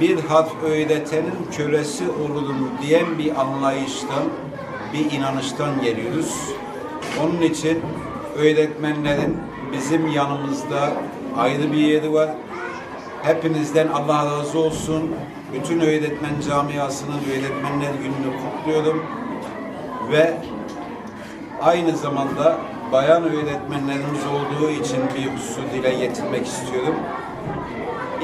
bir harf öğretenin kölesi olurum diyen bir anlayıştan, bir inanıştan geliyoruz. Onun için öğretmenlerin bizim yanımızda ayrı bir yeri var. Hepinizden Allah razı olsun. Bütün öğretmen camiasının öğretmenler gününü kutluyorum. Ve aynı zamanda bayan öğretmenlerimiz olduğu için bir husus dile getirmek istiyorum.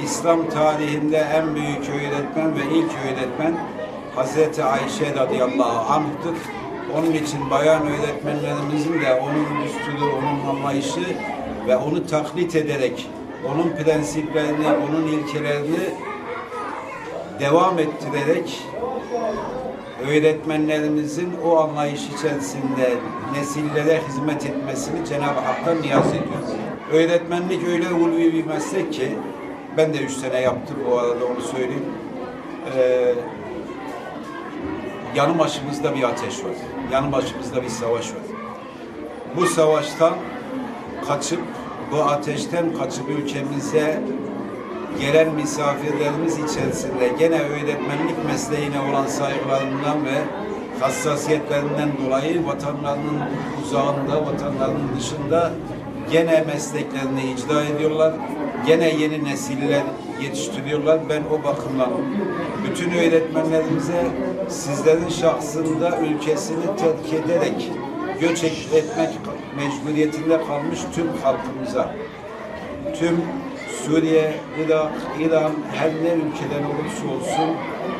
İslam tarihinde en büyük öğretmen ve ilk öğretmen Hazreti Ayşe radıyallahu anh'tır. Onun için bayan öğretmenlerimizin de onun düsturu, onun anlayışı ve onu taklit ederek onun prensiplerini, onun ilkelerini devam ettirerek öğretmenlerimizin o anlayış içerisinde nesillere hizmet etmesini Cenab-ı Hak'tan niyaz ediyoruz. Öğretmenlik öyle ulvi bir meslek ki ben de üç sene yaptım bu arada onu söyleyeyim. Ee, yanı başımızda bir ateş var. Yanı başımızda bir savaş var. Bu savaştan kaçıp, bu ateşten kaçıp ülkemize gelen misafirlerimiz içerisinde gene öğretmenlik mesleğine olan saygılarından ve hassasiyetlerinden dolayı vatanlarının uzağında, vatanlarının dışında gene mesleklerini icra ediyorlar. Gene yeni nesiller yetiştiriyorlar. Ben o bakımdan bütün öğretmenlerimize sizlerin şahsında ülkesini terk ederek göç etmek mecburiyetinde kalmış tüm halkımıza tüm Suriye, Irak, İran her ne ülkeden olursa olsun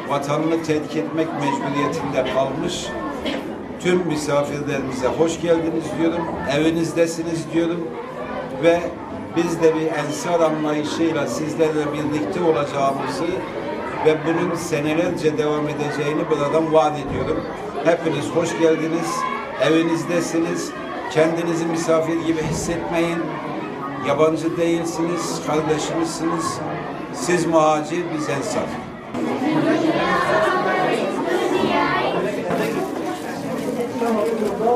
vatanını terk etmek mecburiyetinde kalmış tüm misafirlerimize hoş geldiniz diyorum. Evinizdesiniz diyorum ve biz de bir ensar anlayışıyla sizlerle birlikte olacağımızı ve bunun senelerce devam edeceğini buradan vaat ediyorum. Hepiniz hoş geldiniz. Evinizdesiniz. Kendinizi misafir gibi hissetmeyin. Yabancı değilsiniz, kardeşimizsiniz. Siz muhacir, biz ensar. Her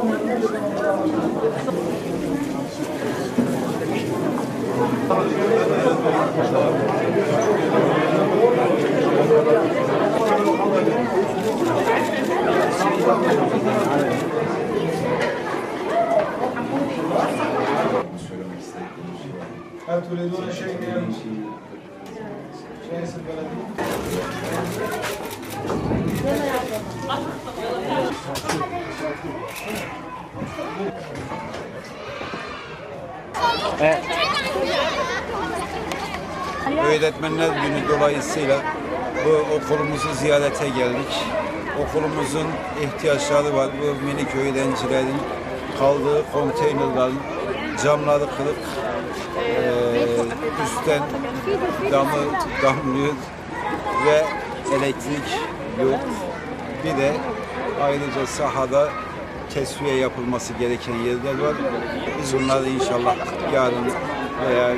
türlü şey gelen şeyse belediye Evet. Öğretmenler günü dolayısıyla bu okulumuzu ziyarete geldik. Okulumuzun ihtiyaçları var. Bu minik öğrencilerin kaldığı konteynerların camları kırık, e, üstten damı damlıyor ve elektrik yok. Bir de ayrıca sahada tesviye yapılması gereken yerler var. Biz onları inşallah yarın veya e,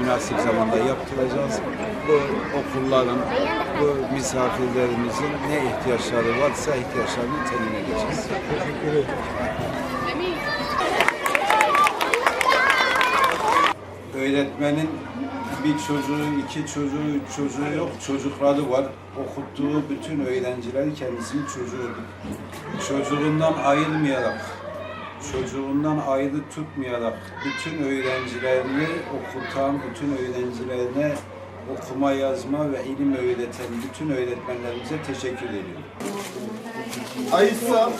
münasip zamanda yaptıracağız. Bu okulların, bu misafirlerimizin ne ihtiyaçları varsa ihtiyaçlarını temin edeceğiz. Öğretmenin bir çocuğu, iki çocuğu, üç çocuğu yok, çocukları var. Okuttuğu bütün öğrenciler kendisinin çocuğudur. Çocuğundan ayırmayarak, çocuğundan ayrı tutmayarak bütün öğrencilerini okutan, bütün öğrencilerine okuma, yazma ve ilim öğreten bütün öğretmenlerimize teşekkür ediyorum. Aysa